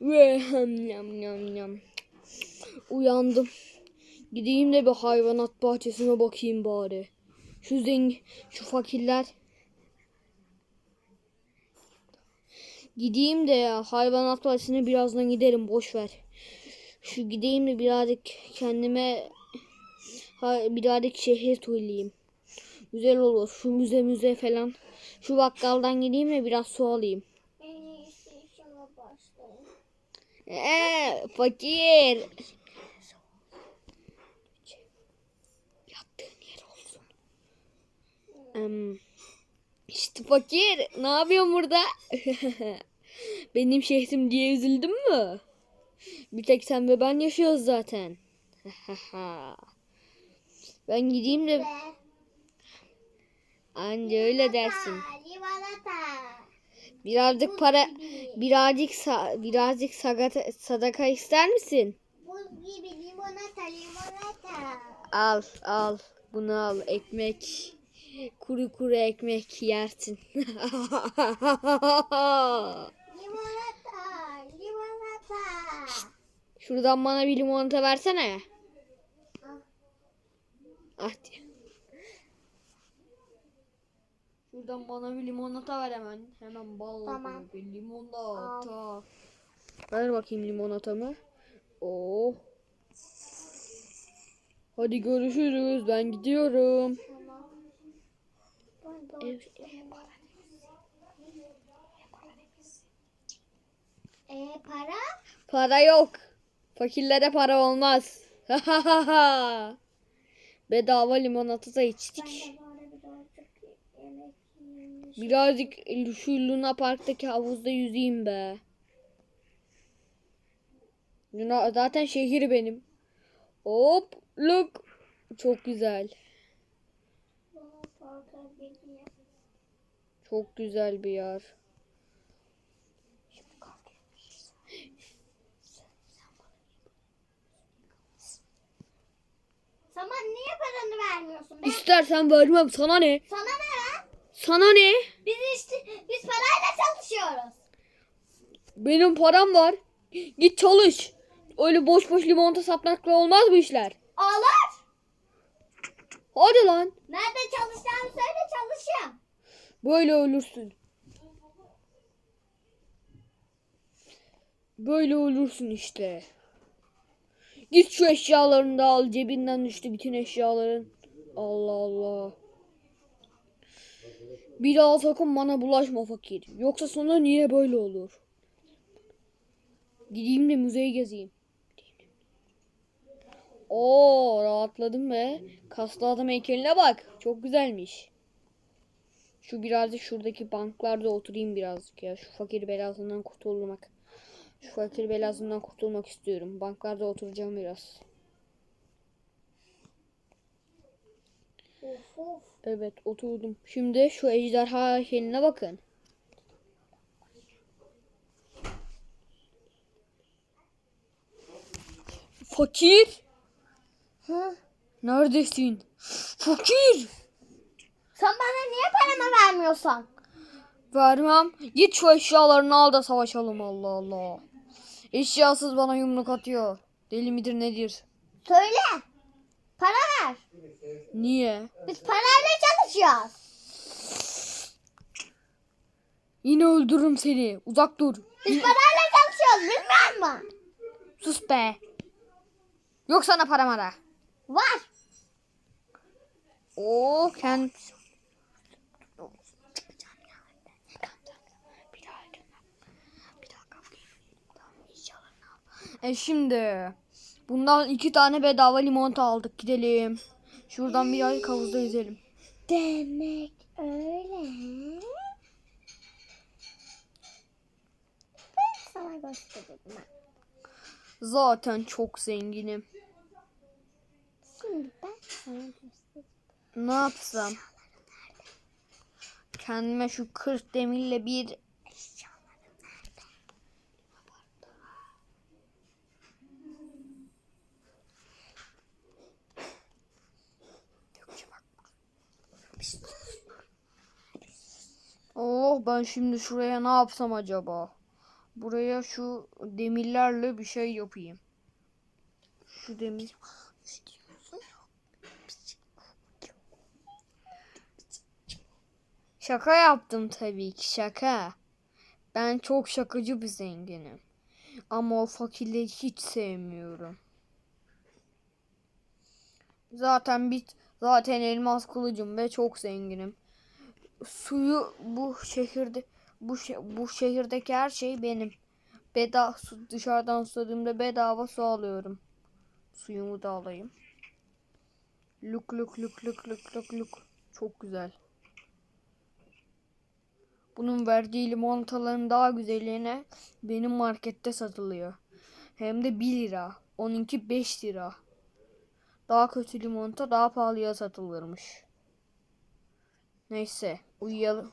Ve hem yam yam yam. Uyandım. Gideyim de bir hayvanat bahçesine bakayım bari. Şu zengin, şu fakirler. Gideyim de ya hayvanat bahçesine birazdan giderim boş ver. Şu gideyim de birazcık kendime birazcık şehir turlayayım. Güzel olur. Şu müze müze falan. Şu bakkaldan gideyim de biraz su alayım. Eee fakir. Yattığın yer olsun. Em, işte fakir. Ne yapıyorsun burada? Benim şehrim diye üzüldün mü? Bir tek sen ve ben yaşıyoruz zaten. ben gideyim de anca öyle dersin. limonata. Birazcık para, birazcık sa- birazcık sagata, sadaka ister misin? Buz gibi limonata, limonata. Al al bunu al ekmek kuru kuru ekmek yersin. Limonata, limonata. Şuradan bana bir limonata versene. Al. Hadi. Şuradan bana bir limonata ver hemen. Hemen bal Tamam. bir limonata. Ver bakayım limonatamı. Oh. Hadi görüşürüz. Ben gidiyorum. Tamam. Ben de Ev, E para? Para yok. Fakirlere para olmaz. Bedava limonata da içtik. de bari birazcık yemek yiyeyim. Birazcık şu Luna Park'taki havuzda yüzeyim be. Luna zaten şehir benim. Hop look. Çok güzel. Çok güzel bir yer. Sana niye paranı vermiyorsun? Ben, İstersen vermem. Sana ne? sana ne? Sana ne? Biz işte biz parayla çalışıyoruz. Benim param var. Git çalış. Öyle boş boş limonata satmakla olmaz bu işler. Olur. Hadi lan. Nerede çalışacağımı söyle çalışayım. Böyle ölürsün. Böyle ölürsün işte. Git şu eşyalarını da al. Cebinden düştü bütün eşyaların. Allah Allah. Bir daha sakın bana bulaşma fakir. Yoksa sonra niye böyle olur? Gideyim de müzeyi gezeyim. Oo rahatladım be. Kaslı adam heykeline bak. Çok güzelmiş. Şu birazcık şuradaki banklarda oturayım birazcık ya. Şu fakir belasından kurtulmak. Şu fakir belasından kurtulmak istiyorum. Banklarda oturacağım biraz. Of of. Evet oturdum. Şimdi şu ejderha heykeline bakın. Fakir. Hı? Neredesin? Fakir. Sen bana niye paramı vermiyorsun? Vermem. Git şu eşyalarını al da savaşalım Allah Allah. Eşyasız bana yumruk atıyor. Deli midir nedir? Söyle. Para ver. Niye? Biz parayla çalışıyoruz. Yine öldürürüm seni. Uzak dur. Biz parayla çalışıyoruz bilmiyor musun? Sus be. Yok sana para mara. Var. Oo kend... E şimdi bundan iki tane bedava limonata aldık gidelim. Şuradan bir ay havuzda yüzelim. Demek öyle. Ben sana göstereyim. Zaten çok zenginim. Şimdi ben sana göstereyim. Ne yapsam? Kendime şu 40 demirle bir Oh ben şimdi şuraya ne yapsam acaba? Buraya şu demirlerle bir şey yapayım. Şu demir. Şaka yaptım tabii ki şaka. Ben çok şakacı bir zenginim. Ama o fakirleri hiç sevmiyorum. Zaten bit zaten elmas kılıcım ve çok zenginim. Suyu bu şehirde bu bu şehirdeki her şey benim. Beda su dışarıdan suladığımda bedava su alıyorum. Suyumu da alayım. Luk luk luk luk luk luk luk. Çok güzel. Bunun verdiği limonataların daha güzeline benim markette satılıyor. Hem de 1 lira. Onunki 5 lira. Daha kötü limonata daha pahalıya satılırmış. Neyse uyuyalım.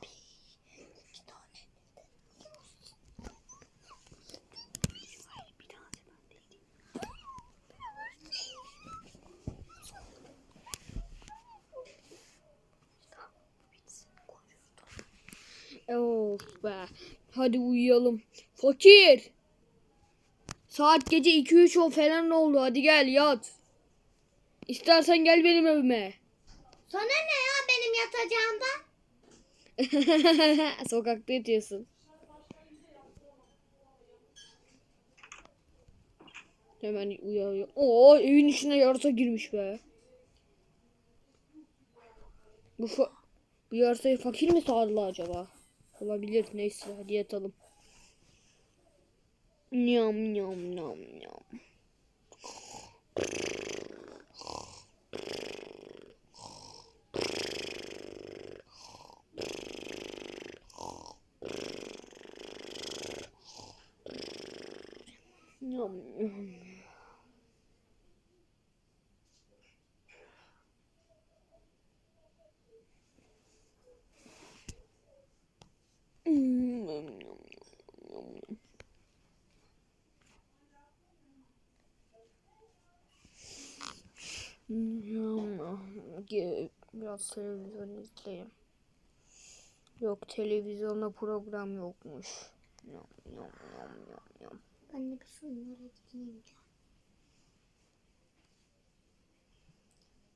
Of be. Hadi uyuyalım. Fakir. Saat gece 2-3 o falan oldu. Hadi gel yat. İstersen gel benim evime. Sana ne ya benim yatacağımda? Sokakta yatıyorsun. Hemen uyanıyor. Oo evin içine yarasa girmiş be. Bu bu yarasayı fakir mi sağladı acaba? Olabilir. Neyse hadi yatalım. Nyam nyam nyam nyam. Nyam nyam. Mm, nyam, nyam, nyam, nyam. Nyam, nyam. Ge- Biraz televizyon izleyeyim. Yok televizyonda program yokmuş. Nyam, nyam, nyam, nyam, nyam. Ben de bir şunlara gideyim.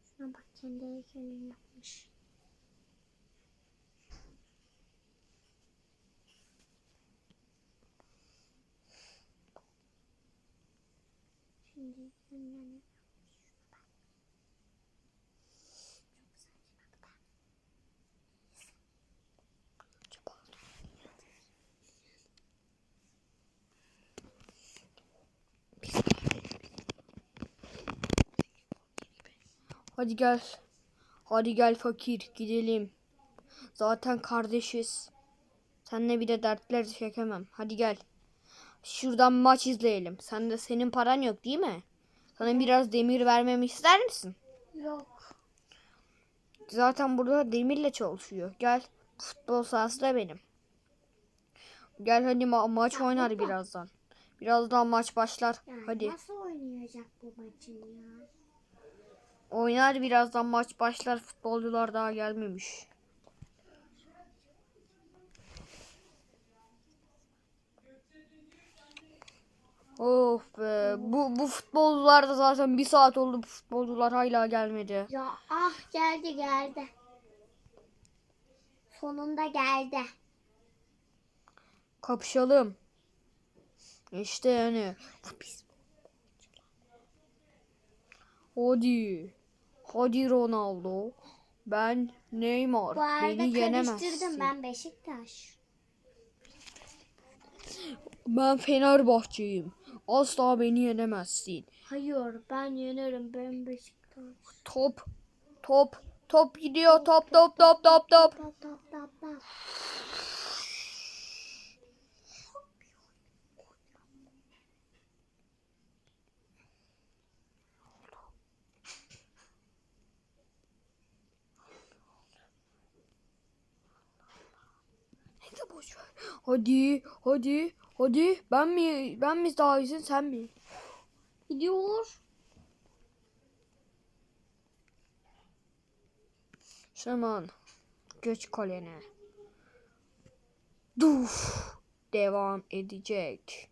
Şuna bak kendi heykelini yapmış. Şimdi yani Hadi gel. Hadi gel fakir gidelim. Zaten kardeşiz. Seninle bir de dertler çekemem. Hadi gel. Şuradan maç izleyelim. Sen de senin paran yok değil mi? Sana biraz demir vermemi ister misin? Yok. Zaten burada demirle çalışıyor. Gel. Futbol sahası da benim. Gel hadi ma- maç oynar birazdan. Birazdan maç başlar. Yani Hadi. Nasıl oynayacak bu maçın ya? Oynar birazdan maç başlar. Futbolcular daha gelmemiş. Of be. Bu, bu futbolcular da zaten bir saat oldu. Bu futbolcular hala gelmedi. Ya ah geldi geldi. Sonunda geldi. Kapışalım. İşte yani. Hadi. Hadi Ronaldo. Ben Neymar. Bu arada Beni yenemezsin. ben Beşiktaş. Ben Fenerbahçe'yim. Asla beni yenemezsin. Hayır ben yenerim ben Beşiktaş. Top. Top. Top gidiyor. Top top top top top. Tap tap tap tap. Boş ver. Hadi. Hadi. Hadi. Ben mi? Ben mi daha iyisin sen mi? Gidiyor. Şaman. Geç kalene. Duf. devam edecek.